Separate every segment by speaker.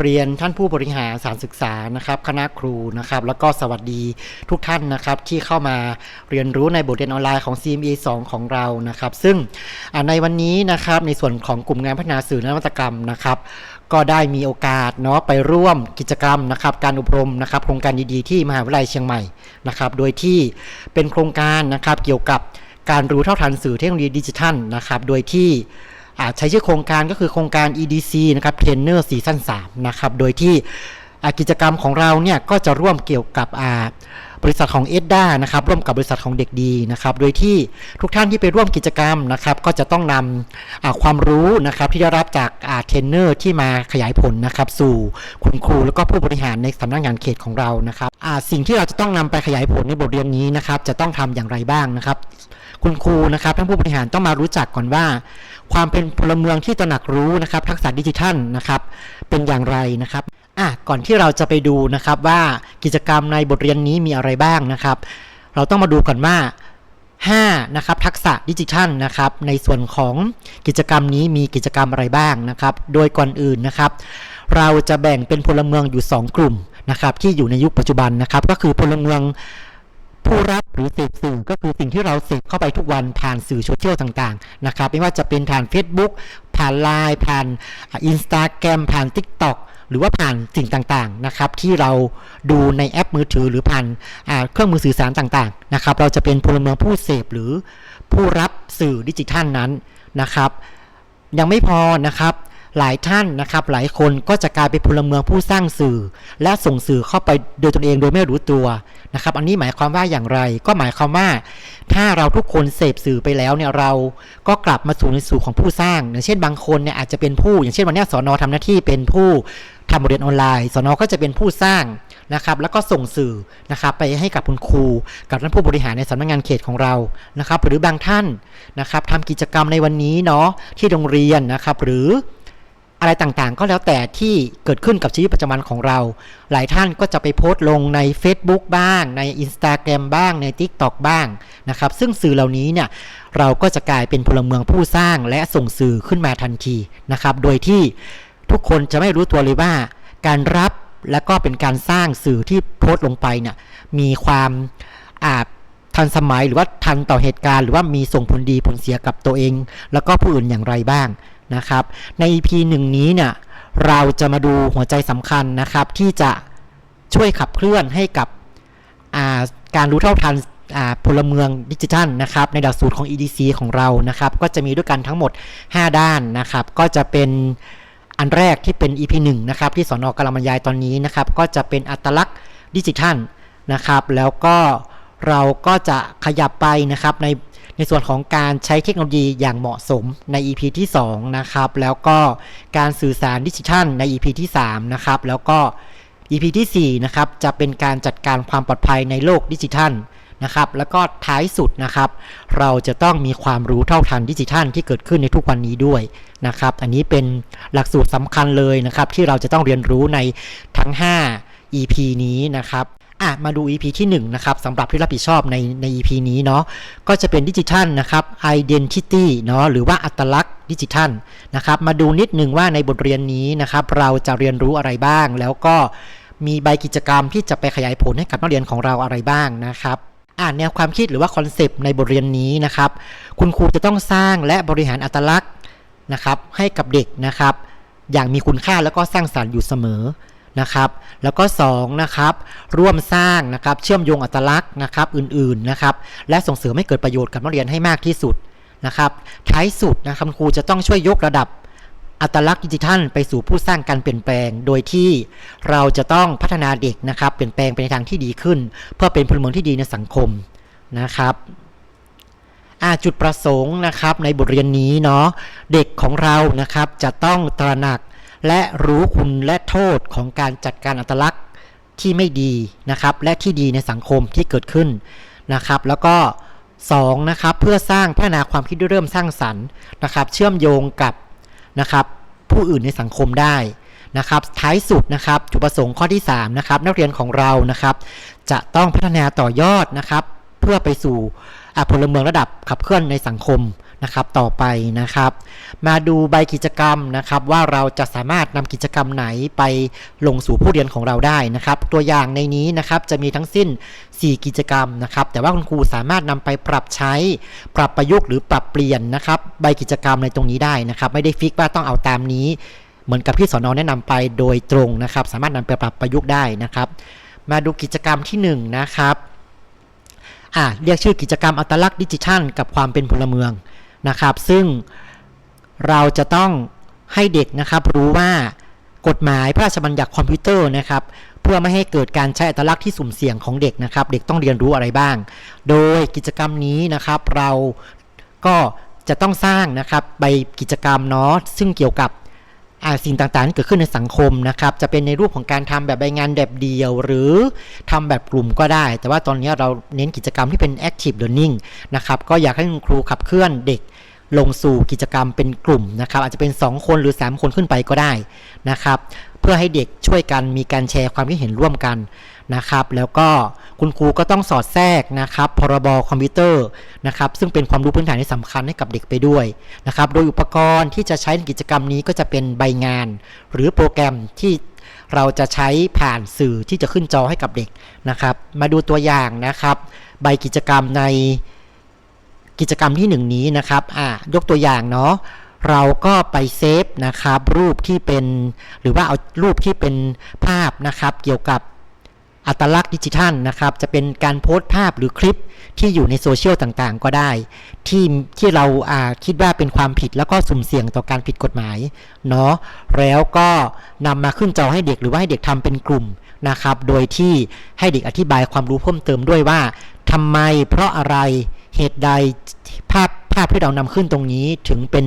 Speaker 1: เรียนท่านผู้บริหารสารศึกษานะครับคณะครูนะครับ แล้วก็สวัสดีทุกท่านนะครับที่เข้ามาเรียนรู้ในบทเรียนออนไลน์ของ CME 2 ของเรานะครับ ซึ่งในวันนี้นะครับในส่วนของกลุ่มงานพัฒนาสื่อนวัตกรรมนะครับก็ได้มีโอกาสเนาะไปร่วมกิจกรรมนะครับการอบรมนะครับโครงการดีๆที่มหาวิทยาลัยเชียงใหม่นะครับโดยที่เป็นโครงการนะครับเกี่ยวกับการรู้เท่าทันสื่อเทคโนโลยีดิจิทัลนะครับโดยที่ ใช้ชื่อโครงการก็คือโครงการ EDC นะครับ Trainer ซีซั่น3นะครับ โดยที่กิจกรรมของเราเนี่ยก็จะร่วมเกี่ยวกับบริษัทของเอ็ดด้านะครับร่วมกับบริษัทของเด็กดีนะครับ โดยที่ทุกท่านที่ไปร่วมกิจกรรมนะครับ ก็จะต้องนำอ่าความรู้นะครับที่ได้รับจากเทรนเนอร์ที่มาขยายผลนะครับ สู่คุณครูแล้วก็ผู้บริหารในสำนักงานเขตของเรานะครับสิ่งที่เราจะต้องนำไปขยายผลในบทเรียนนี้นะครับ จะต้องทำอย่างไรบ้างนะครับ คุณครูนะครับท่านผู้บริหารต้องมารู้จักก่อนว่า ความเป็นพลเมืองที่ตระหนักรู้นะครับ ทักษะดิจิทัลนะครับเป็นอย่างไรนะครับอะก่อนที่เราจะไปดูนะครับว่ากิจกรรมในบทเรียนนี้มีอะไรบ้างนะครับ เราต้องมาดูก่อนว่า5นะครับทักษะดิจิทัลนะครับในส่วนของกิจกรรมนี้มีกิจกรรมอะไรบ้างนะครับ โดยก่อนอื่นนะครับ เราจะแบ่งเป็นพลเมืองอยู่ 2 กลุ่มนะครับที่อยู่ในยุคปัจจุบันนะครับ ก็คือพลเมือง ผู้รับหรือเสพสื่อก็คือสิ่งที่เราเสพเข้าไปทุกวันผ่านสื่อโซเชียลต่างๆนะครับไม่ว่าจะเป็นผ่าน Facebook ผ่าน Line ผ่านอินสตาแกรมผ่าน TikTok หรือว่าผ่านสิ่งต่างๆนะครับที่เราดูในแอปมือถือหรือผ่านเครื่องมือสื่อสารต่างๆนะครับเราจะเป็นพลเมืองผู้เสพหรือผู้รับสื่อดิจิทัลนั้นนะครับ ยังไม่พอนะครับ หลายท่านนะครับหลายคนก็จะกลายเป็นพลเมืองผู้สร้างสื่อ และส่งสื่อเข้าไปโดยตนเองโดยไม่รู้ตัวนะครับ อันนี้หมายความว่าอย่างไร ก็หมายความว่า ถ้าเราทุกคนเสพสื่อไปแล้วเนี่ยเราก็กลับมาสู่ในสู่ของผู้สร้าง อย่างเช่นบางคนเนี่ยอาจจะเป็นผู้ อย่างเช่นวันนี้สอนอทำหน้าที่เป็นผู้ทำบทเรียนออนไลน์ สอนอก็จะเป็นผู้สร้างนะครับ แล้วก็ส่งสื่อนะครับไปให้กับคุณครู กับท่านผู้บริหารในสำนักงานเขตของเรา นะครับ หรือบางท่านนะครับทำกิจกรรมในวันนี้เนาะที่โรงเรียนนะครับ หรือ อะไรต่างๆ ก็แล้วแต่ที่เกิดขึ้นกับชีวิตประจำวันของเรา หลายท่านก็จะไปโพสต์ลงใน Facebook บ้าง ใน Instagram บ้างใน TikTok บ้างนะครับ ซึ่งสื่อเหล่านี้เนี่ยเราก็จะกลายเป็นพลเมืองผู้สร้างและส่งสื่อขึ้นมาทันทีนะครับ โดยที่ทุกคนจะไม่รู้ตัวเลยว่า การรับและก็เป็นการสร้างสื่อที่โพสต์ลงไปเนี่ยมีความอาจทันสมัยหรือว่าทันต่อเหตุการณ์ หรือว่ามีส่งผลดีผลเสียกับตัวเอง แล้วก็ผู้อื่นอย่างไรบ้าง นะครับ ใน EP หนึ่งนี้เนี่ยเราจะมาดูหัวใจสำคัญนะครับ ที่จะช่วยขับเคลื่อนให้กับาการรู้เท่าทันพลเมืองดิจิทัลนะครับ ในหลักสูตรของ EDC ของเรานะครับ ก็จะมีด้วยกันทั้งหมด 5 ด้านนะครับ ก็จะเป็นอันแรกที่เป็น EP 1นะครับ ที่สอนอกำลังบรรยายตอนนี้นะครับ ก็จะเป็นอัตลักษณ์ดิจิทัลนะครับ แล้วก็เราก็จะขยับไปนะครับใน ในส่วนของการใช้เทคโนโลยีอย่างเหมาะสมใน EP ที่ 2 นะครับ แล้วก็การสื่อสารดิจิทัลใน EP ที่ 3 นะครับ แล้วก็ EP ที่ 4 นะครับ จะเป็นการจัดการความปลอดภัยในโลกดิจิทัลนะครับ แล้วก็ท้ายสุดนะครับ เราจะต้องมีความรู้เท่าทันดิจิทัลที่เกิดขึ้นในทุกวันนี้ด้วยนะครับ อันนี้เป็นหลักสูตรสำคัญเลยนะครับ ที่เราจะต้องเรียนรู้ในทั้ง 5 EP นี้นะครับ อะมาดู EP ที่1นะครับสำหรับที่รับผิดชอบในใน EP นี้เนาะก็จะเป็นดิจิทัลนะครับ Identity เนาะหรือว่าอัตลักษณ์ดิจิทัลนะครับมาดูนิดหนึ่งว่าในบทเรียนนี้นะครับเราจะเรียนรู้อะไรบ้าง แล้วก็มีใบกิจกรรมที่จะไปขยายผลให้กับนักเรียนของเราอะไรบ้างนะครับอ่านแนวความคิดหรือว่าคอนเซปต์ในบทเรียนนี้นะครับคุณครูจะต้องสร้างและบริหารอัตลักษณ์นะครับให้กับเด็กนะครับ อย่างมีคุณค่าแล้วก็สร้างสรรค์อยู่เสมอ นะครับ แล้วก็2นะครับ ร่วมสร้างนะครับ เชื่อมโยงอัตลักษณ์นะครับ อื่นๆนะครับ และส่งเสริมให้เกิดประโยชน์กับนักเรียนให้มากที่สุดนะครับ ท้ายสุดนะครับครูจะต้องช่วยยกระดับอัตลักษณ์ดิจิทัลไปสู่ผู้สร้างการเปลี่ยนแปลง โดยที่เราจะต้องพัฒนาเด็กนะครับ เปลี่ยนแปลงไปในทางที่ดีขึ้น เพื่อเป็นพลเมืองที่ดีในสังคมนะครับจุดประสงค์นะครับในบทเรียนนี้เนาะเด็กของเรานะครับจะต้องตระหนัก และรู้คุณและโทษของการจัดการอัตลักษณ์ที่ไม่ดีนะครับ และที่ดีในสังคมที่เกิดขึ้นนะครับ แล้วก็2นะครับเพื่อสร้างพัฒนาความคิดด้วยเริ่มสร้างสรรค์นะครับ เชื่อมโยงกับนะครับผู้อื่นในสังคมได้นะครับ ท้ายสุดนะครับจุดประสงค์ข้อที่3นะครับนักเรียนของเรานะครับ จะต้องพัฒนาต่อยอดนะครับ เพื่อไปสู่อพลเมืองระดับขับเคลื่อนในสังคม นะครับต่อไปนะครับ มาดูใบกิจกรรมนะครับ ว่าเราจะสามารถนำกิจกรรมไหนไปลงสู่ผู้เรียนของเราได้นะครับ ตัวอย่างในนี้นะครับจะมีทั้งสิ้น 4 กิจกรรมนะครับ แต่ว่าคุณครูสามารถนำไปปรับใช้ ปรับประยุกต์หรือปรับเปลี่ยนนะครับใบกิจกรรมในตรงนี้ได้นะครับ ไม่ได้ฟิกว่าต้องเอาตามนี้ เหมือนกับที่สอนอแนะนำไปโดยตรงนะครับ สามารถนำไปปรับประยุกต์ได้นะครับ มาดูกิจกรรมที่ 1 นะครับอ่าเรียกชื่อกิจกรรมอัตลักษณ์ดิจิทัล กับความเป็นพลเมือง นะครับ ซึ่งเราจะต้องให้เด็กนะครับรู้ว่ากฎหมายพระราชบัญญัติคอมพิวเตอร์นะครับ เพื่อไม่ให้เกิดการใช้อัตลักษณ์ที่สุ่มเสี่ยงของเด็กนะครับ เด็กต้องเรียนรู้อะไรบ้าง โดยกิจกรรมนี้นะครับเราก็จะต้องสร้างนะครับใบกิจกรรมเนาะซึ่งเกี่ยวกับ สิ่งต่างๆที่เกิดขึ้นในสังคมนะครับ จะเป็นในรูปของการทำแบบใบงานแบบเดียว หรือทำแบบกลุ่มก็ได้ แต่ว่าตอนนี้เราเน้นกิจกรรมที่เป็น active learning นะครับ ก็อยากให้คุณครูขับเคลื่อนเด็กลงสู่กิจกรรมเป็นกลุ่มนะครับ อาจจะเป็น 2 คนหรือ 3 คนขึ้นไปก็ได้นะครับ เพื่อให้เด็กช่วยกันมีการแชร์ความคิดเห็นร่วมกัน นะครับ แล้วก็คุณครูก็ต้องสอดแทรกนะครับพรบคอมพิวเตอร์นะครับซึ่งเป็นความรู้พื้นฐานที่สำคัญให้กับเด็กไปด้วยนะครับโดยอุปกรณ์ที่จะใช้ในกิจกรรมนี้ก็จะเป็นใบงาน หรือโปรแกรมที่เราจะใช้ผ่านสื่อที่จะขึ้นจอให้กับเด็กนะครับ มาดูตัวอย่างนะครับ ใบกิจกรรมในกิจกรรมที่หนึ่งนี้นะครับอ่ายกตัวอย่างเนาะเราก็ไปเซฟนะครับรูปที่เป็น หรือว่าเอารูปที่เป็นภาพนะครับ เกี่ยวกับ อัตลักษณ์ดิจิทัลนะครับ จะเป็นการโพสต์ภาพหรือคลิปที่อยู่ในโซเชียลต่างๆ ก็ได้ ที่ที่เราอาคิดว่าเป็นความผิดแล้วก็สุ่มเสี่ยงต่อการผิดกฎหมายเนาะแล้วก็นำมาขึ้นจอให้เด็กหรือว่าให้เด็กทำเป็นกลุ่มนะครับ โดยที่ให้เด็กอธิบายความรู้เพิ่มเติมด้วยว่าทำไมเพราะอะไรเหตุใดภาพาพที่เรานำขึ้นตรงนี้ถึงเป็น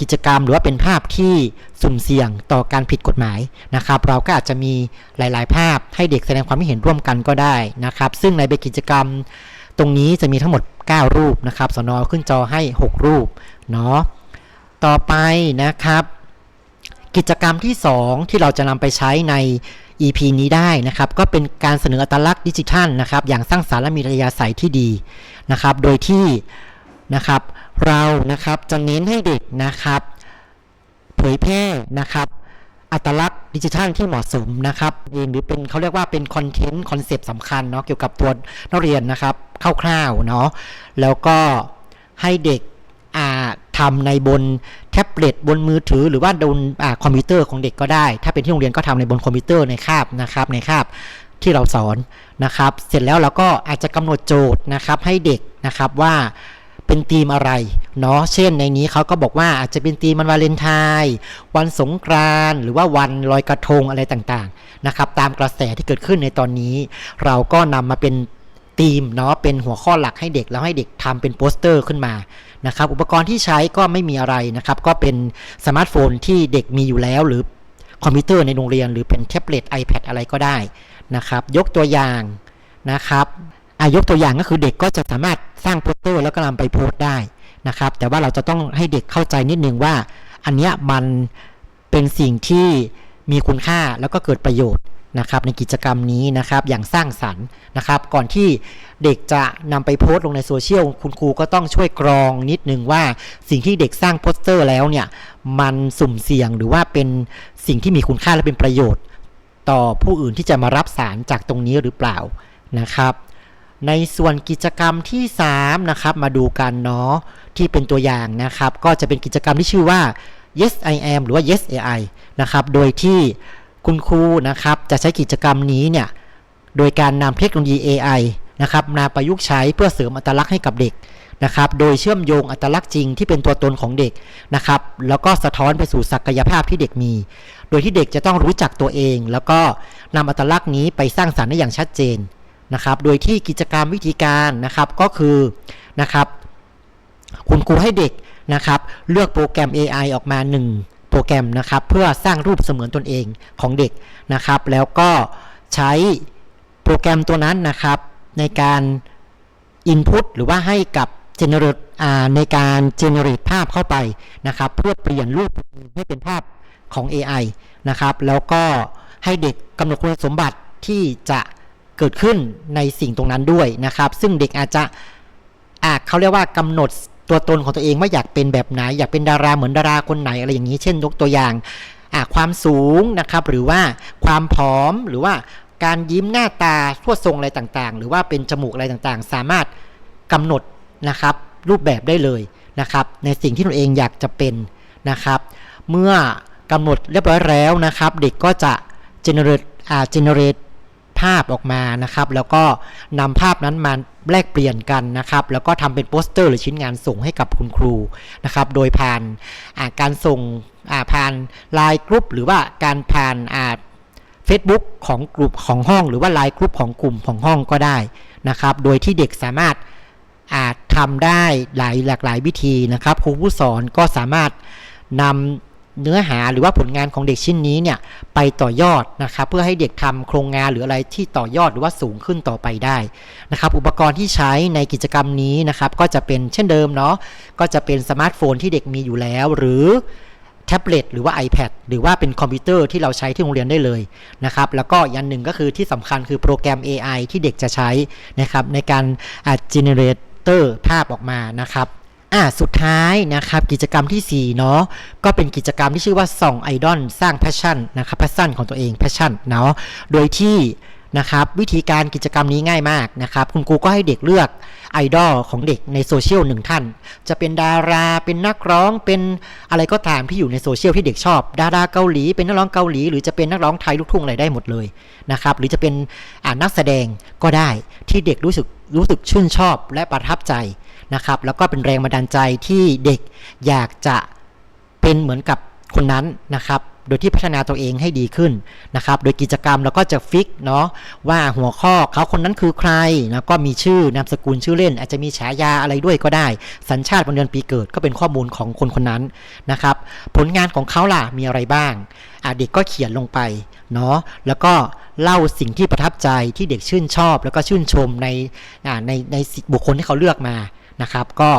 Speaker 1: กิจกรรมหรือว่าเป็นภาพที่สุ่มเสี่ยงต่อการผิดกฎหมายนะครับ เราก็อาจจะมีหลาย ๆ ภาพให้เด็กแสดงความคิดเห็นร่วมกันก็ได้นะครับ ซึ่งในใบกิจกรรมตรงนี้จะมีทั้งหมด 9 รูปนะครับสนอขึ้นจอให้ 6 รูปเนาะต่อไปนะครับ กิจกรรมที่ 2 ที่เราจะนำไปใช้ใน EP นี้ได้นะครับ ก็เป็นการเสนออัตลักษณ์ดิจิทัลนะครับ อย่างสร้างสรรค์และมีระยะใสยที่ดีนะครับ โดยที่ นะครับ เรานะครับจะเน้นให้เด็กนะครับ เผยแพร่นะครับอัตลักษณ์ดิจิทัลที่เหมาะสมนะครับเองหรือเป็นเขาเรียกว่าเป็นคอนเทนต์คอนเซปต์สำคัญเนาะเกี่ยวกับตัวนักเรียนนะครับคร่าวๆเนาะแล้วก็ให้เด็กอ่าทำในบนแท็บเล็ตบนมือถือหรือว่าบนอคอมพิวเตอร์ของเด็กก็ได้ ถ้าเป็นที่โรงเรียนก็ทำในบนคอมพิวเตอร์ในคาบนะครับในคาบที่เราสอนนะครับ เสร็จแล้วเราก็อาจจะกำหนดโจทย์นะครับให้เด็กนะครับว่า เป็นธีมอะไรเนาะเช่นในนี้เขาก็บอกว่าอาจจะเป็นธีมวันวาเลนไทน์วันสงกรานต์หรือว่าวันลอยกระทงอะไรต่างๆนะครับตามกระแสที่เกิดขึ้นในตอนนี้ เราก็นำมาเป็นธีมเนาะเป็นหัวข้อหลักให้เด็กแล้วให้เด็กทำเป็นโปสเตอร์ขึ้นมานะครับอุปกรณ์ที่ใช้ก็ไม่มีอะไรนะครับก็เป็นสมาร์ทโฟนที่เด็กมีอยู่แล้ว หรือคอมพิวเตอร์ในโรงเรียน หรือเป็นแท็บเล็ต iPad อะไรก็ได้นะครับยกตัวอย่างนะครับอายกตัวอย่างก็คือเด็กก็จะสามารถ สร้างโปสเตอร์แล้วก็นำไปโพสต์ได้นะครับ แต่ว่าเราจะต้องให้เด็กเข้าใจนิดนึงว่า อันเนี้ยมันเป็นสิ่งที่มีคุณค่าแล้วก็เกิดประโยชน์นะครับในกิจกรรมนี้นะครับอย่างสร้างสรรค์นะครับ ก่อนที่เด็กจะนำไปโพสต์ลงในโซเชียลคุณครูก็ต้องช่วยกรองนิดนึงว่าสิ่งที่เด็กสร้างโปสเตอร์แล้วเนี่ยมันสุ่มเสี่ยงหรือว่าเป็นสิ่งที่มีคุณค่าและเป็นประโยชน์ ต่อผู้อื่นที่จะมารับสารจากตรงนี้หรือเปล่านะครับ ในส่วนกิจกรรมที่ 3 นะครับ มาดูกันเนาะที่เป็นตัวอย่างนะครับ ก็จะเป็นกิจกรรมที่ชื่อว่า yes I am หรือว่า yes AI นะครับ โดยที่คุณครูนะครับ จะใช้กิจกรรมนี้เนี่ย โดยการนำเทคโนโลยี AI นะครับมาประยุกต์ใช้เพื่อเสริมอัตลักษณ์ให้กับเด็กนะครับ โดยเชื่อมโยงอัตลักษณ์จริงที่เป็นตัวตนของเด็กนะครับ แล้วก็สะท้อนไปสู่ศักยภาพที่เด็กมี โดยที่เด็กจะต้องรู้จักตัวเอง แล้วก็นำอัตลักษณ์นี้ไปสร้างสรรค์ได้อย่างชัดเจน นะครับ โดยที่กิจกรรมวิธีการนะครับก็คือนะครับคุณครูให้เด็กนะครับ เลือกโปรแกรม AI ออกมา 1 โปรแกรมนะครับ เพื่อสร้างรูปเสมือนตนเองของเด็กนะครับ แล้วก็ใช้โปรแกรมตัวนั้นนะครับ ในการ Input หรือว่าให้กับ generate ในการ generate ภาพเข้าไปนะครับ เพื่อเปลี่ยนรูปให้เป็นภาพของ AI นะครับ แล้วก็ให้เด็กกำหนดคุณสมบัติที่จะ เกิดขึ้นในสิ่งตรงนั้นด้วยนะครับ ซึ่งเด็กอาจจะอ่าเขาเรียกว่ากำหนดตัวตนของตัวเองว่าอยากเป็นแบบไหน อยากเป็นดาราเหมือนดาราคนไหนอะไรอย่างนี้ เช่นยกตัวอย่างอะความสูงนะครับ หรือว่าความผอมหรือว่าการยิ้มหน้าตาทั่วทรงอะไรต่างๆ หรือว่าเป็นจมูกอะไรต่างๆ สามารถกำหนดนะครับ รูปแบบได้เลยนะครับ ในสิ่งที่ตนเองอยากจะเป็นนะครับ เมื่อกำหนดเรียบร้อยแล้วนะครับ เด็กก็จะ generate อ่า generate ภาพออกมานะครับ แล้วก็นำภาพนั้นมาแลกเปลี่ยนกันนะครับ แล้วก็ทำเป็นโปสเตอร์หรือชิ้นงานส่งให้กับคุณครูนะครับ โดยผ่านาการส่งาผ่านไลน์กรุ๊ปหรือว่าการผ่านอ่า Facebook ของกลุ่มของห้อง หรือว่าไลน์กรุ๊ปของกลุ่มของห้องก็ได้นะครับ โดยที่เด็กสามารถอาจทำได้หลายหลากหลายวิธีนะครับ ครูผู้สอนก็สามารถนำ เนื้อหาหรือว่าผลงานของเด็กชิ้นนี้เนี่ยไปต่อยอดนะครับเพื่อให้เด็กทำโครงงานหรืออะไรที่ต่อยอดหรือว่าสูงขึ้นต่อไปได้นะครับอุปกรณ์ที่ใช้ในกิจกรรมนี้นะครับก็จะเป็นเช่นเดิมเนาะก็จะเป็นสมาร์ทโฟนที่เด็กมีอยู่แล้ว หรือแท็บเล็ตหรือว่า iPad หรือว่าเป็นคอมพิวเตอร์ที่เราใช้ที่โรงเรียนได้เลยนะครับแล้วก็อีกอันหนึ่งก็คือที่สำคัญคือโปรแกรม AI ที่เด็กจะใช้นะครับในการ generator ภาพออกมานะครับ อ่าสุดท้ายนะครับกิจกรรมทีสี่4เนาะก็เป็นกิจกรรมที่ชื่อว่าส่องไอดอลสร้างแพชชั่นนะครับแพชชั่นของตัวเองแพชชั่นเนาะโดยที่ นะครับวิธีการกิจกรรมนี้ง่ายมากนะครับคุณครูก็ให้เด็กเลือกไอดอลของเด็กในโซเชียลหนึ่งท่าน จะเป็นดาราเป็นนักร้องเป็นอะไรก็ตามที่อยู่ในโซเชียลที่เด็กชอบ ดาราเกาหลี เป็นนักร้องเกาหลี หรือจะเป็นนักร้องไทยลูกทุ่งอะไรได้หมดเลยนะครับหรือจะเป็นนักแสดงก็ได้ที่เด็กรู้สึกรู้สึกชื่นชอบและประทับใจนะครับแล้วก็เป็นแรงบันดาลใจที่เด็กอยากจะเป็นเหมือนกับคนนั้นนะครับ โดยที่พัฒนาตัวเองให้ดีขึ้นนะครับ โดยกิจกรรมเราก็จะฟิกเนาะว่าหัวข้อเขาคนนั้นคือใครแล้วก็มีชื่อนามสกุลชื่อเล่น อาจจะมีฉายาอะไรด้วยก็ได้ สัญชาติวันเดือนปีเกิดก็เป็นข้อมูลของคนคนนั้นนะครับ ผลงานของเขาล่ะมีอะไรบ้างเด็กก็เขียนลงไปเนาะแล้วก็เล่าสิ่งที่ประทับใจที่เด็กชื่นชอบ แล้วก็ชื่นชมในในในบุคคลที่เขาเลือกมานะครับ ก็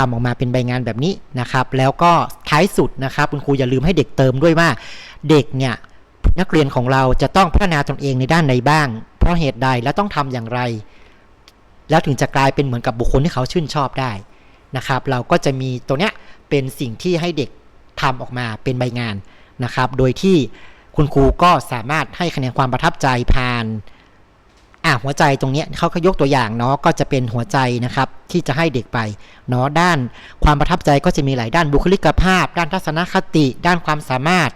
Speaker 1: ทำออกมาเป็นใบงานแบบนี้นะครับ แล้วก็ท้ายสุดนะครับ คุณครูอย่าลืมให้เด็กเติมด้วยว่าเด็กเนี่ยนักเรียนของเราจะต้องพัฒนาตนเองในด้านใดบ้าง เพราะเหตุใดและต้องทำอย่างไร แล้วถึงจะกลายเป็นเหมือนกับบุคคลที่เขาชื่นชอบได้นะครับ เราก็จะมีตัวเนี้ยเป็นสิ่งที่ให้เด็กทำออกมาเป็นใบงานนะครับ โดยที่คุณครูก็สามารถให้คะแนนความประทับใจผ่าน อะหัวใจตรงนี้เขาก็ยกตัวอย่างเนาะก็จะเป็นหัวใจนะครับที่จะให้เด็กไปเนาะด้านความประทับใจก็จะมีหลายด้านบุคลิกภาพ ด้านทัศนคติ ด้านความสามารถ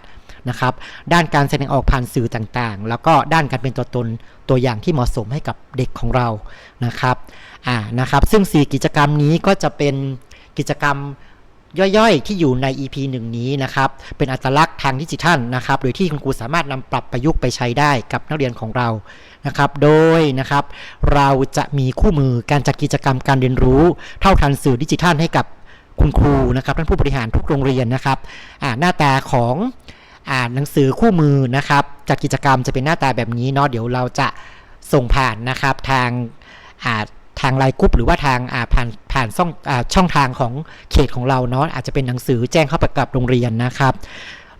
Speaker 1: นะครับ ด้านการแสดงออกผ่านสื่อต่างๆ แล้วก็ด้านการเป็นตัวตนตัวอย่างที่เหมาะสมให้กับเด็กของเรานะครับอ่านะครับ ซึ่ง 4 กิจกรรมนี้ก็จะเป็นกิจกรรม ย่อยๆ ที่อยู่ใน EP หนึ่งนี้นะครับ เป็นอัตลักษณ์ทางดิจิทัลนะครับ โดยที่คุณครูสามารถนำปรับประยุกต์ไปใช้ได้กับนักเรียนของเรานะครับ โดยนะครับ เราจะมีคู่มือการจัดกิจกรรมการเรียนรู้ เท่าทันสื่อดิจิทัลให้กับคุณครูนะครับท่านผู้บริหารทุกโรงเรียนนะครับหน้าตาของอ่าหนังสือคู่มือนะครับจัดกิจกรรมจะเป็นหน้าตาแบบนี้เนาะเดี๋ยวเราจะส่งผ่านนะครับทางอ่า ทางไลน์กรุ๊ปหรือว่าทางอ่าผ่านผ่านช่องอาช่องทางของเขตของเราเนาะอาจจะเป็นหนังสือแจ้งเข้าไปกับโรงเรียนนะครับ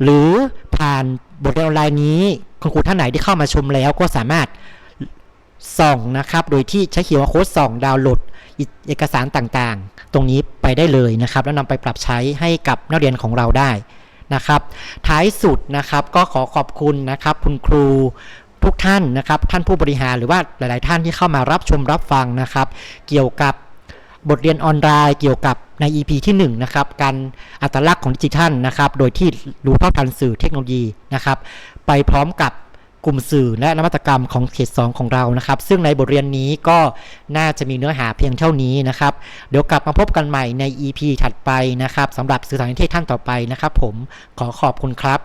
Speaker 1: หรือผ่านบทเรียนออนไลน์นี้คุณครูท่านไหนที่เข้ามาชมแล้วก็สามารถส่องนะครับ โดยที่ใช้เขียนว่าโค้ดส่องดาวน์โหลดเอกสารต่างๆ ตรงนี้ไปได้เลยนะครับ แล้วนำไปปรับใช้ให้กับนักเรียนของเราได้นะครับ ท้ายสุดนะครับก็ขอขอบคุณนะครับ คุณครู ทุกท่านนะครับ ท่านผู้บริหารหรือว่าหลาย ๆ ท่านที่เข้ามารับชมรับฟังนะครับ เกี่ยวกับบทเรียนออนไลน์เกี่ยวกับใน EP ที่1นะครับการอัตลักษณ์ของดิจิทัลนะครับ โดยที่รู้เท่าทันสื่อเทคโนโลยีนะครับ ไปพร้อมกับกลุ่มสื่อและนวัตกรรมของเขต2ของเรานะครับ ซึ่งในบทเรียนนี้ก็น่าจะมีเนื้อหาเพียงเท่านี้นะครับ เดี๋ยวกลับมาพบกันใหม่ใน EP ถัดไปนะครับสำหรับสื่อสารนิเทศท่านต่อไปนะครับ ผมขอขอบคุณครับ